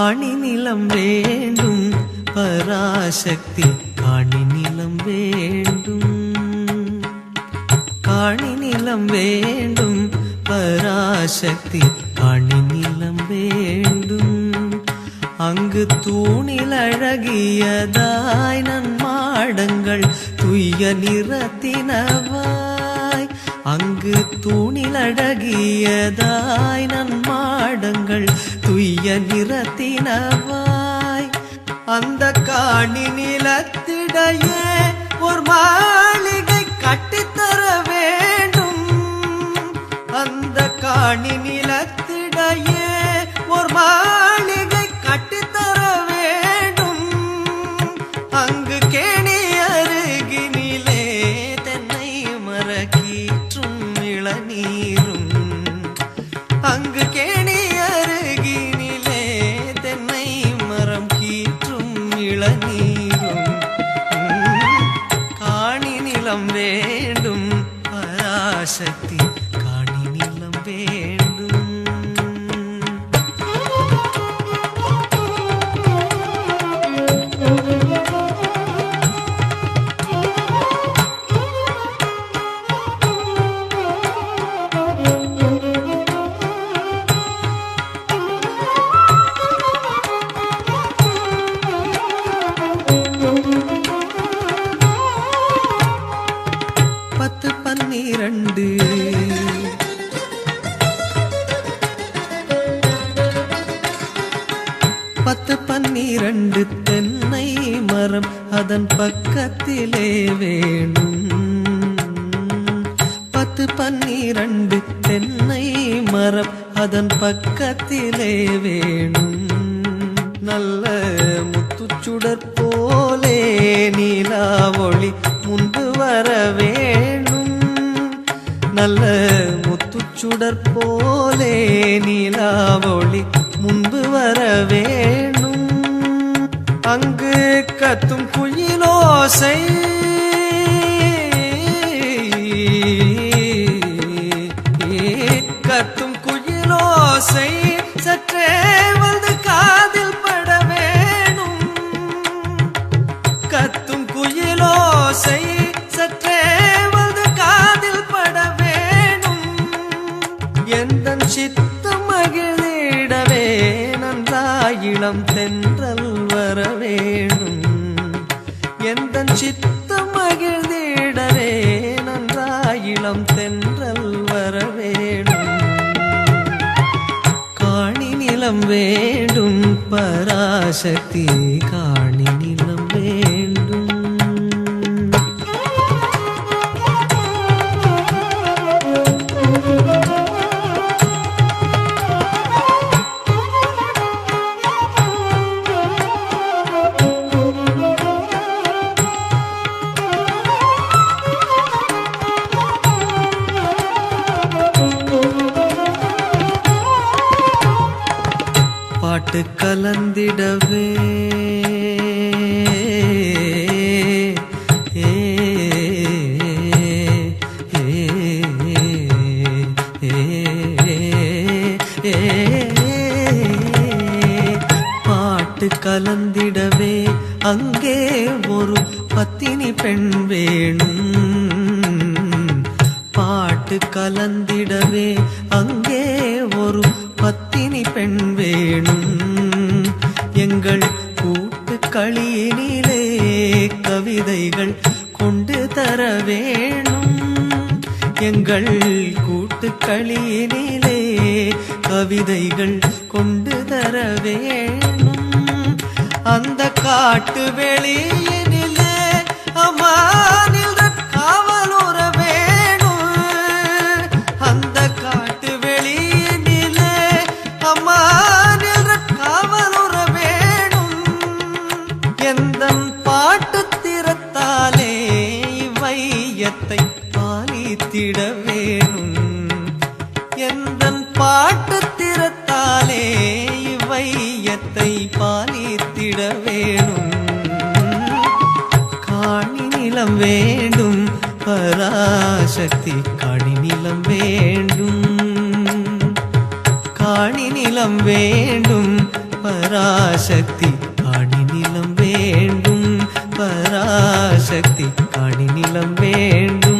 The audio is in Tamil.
காணி நிலம் வேண்டும். பராசக்தி காணி நிலம் வேண்டும். காணி நிலம் வேண்டும். பராசக்தி காணி நிலம் வேண்டும். அங்கு தூணில் அழகியதாய் நன்மாடங்கள் துய்ய நிறத்தினவாய். அங்கு தூணில் அழகியதாய் நன்மாடங்கள் துய்ய நிறத்தினவாய் அந்த காணி நிலத்திடையே ஒரு மாளிகை கட்டித்தர வேண்டும். அந்த காணி நிலத்திடையே பத்து பன்னிரண்டு தென்னை மரம் அதன் பக்கத்திலே வேணும். பத்து பன்னிரண்டு தென்னை மரம் அதன் பக்கத்திலே வேணும். நல்ல முத்துச்சுடர் போலே நீலா ஒளி முன்பு வர வேணும். நல்ல முத்துச்சுடர் போலே நீலா ஒளி முன்பு வர வேணும் அங்கு கத்தும் குயிலோசை. கத்தும் குயிலோசை. சற்றே வந்து காதில் பட வேணும். கத்தும் குயிலோசை. நன்றாயிளம் தென்றல் வர வேணும் எந்த சித்தம் மகிழ்ந்திடவே நன்றாயிளம் தென்றல் வர வேணும் காணி நிலம் வேண்டும் பராசக்தி காணி பாட்டு கலந்திடவே. பாட்டு கலந்திடவே. அங்கே ஒரு பத்தினி பெண் வேணும். பாட்டு கலந்திடவே. அங்கே பெண் வேணும். எங்கள் கூட்டு களியினிலே கவிதைகள் கொண்டு தர வேணும். எங்கள் கூட்டு களியினிலே கவிதைகள் கொண்டு தர வேணும். அந்த காட்டு வெளியினிலே அம்மானில் இவ்வையத்தை பாலித்திட வேணும் எந்த பாட்டு திறத்தாலே இவ்வையத்தை பாலித்திட வேணும் காணி நிலம் வேண்டும் பராசக்தி காணி நிலம் வேண்டும். காணி நிலம் வேண்டும் பராசக்தி காணி நிலம் வேண்டும். பராசக்தி காணி நிலம் வேண்டும்.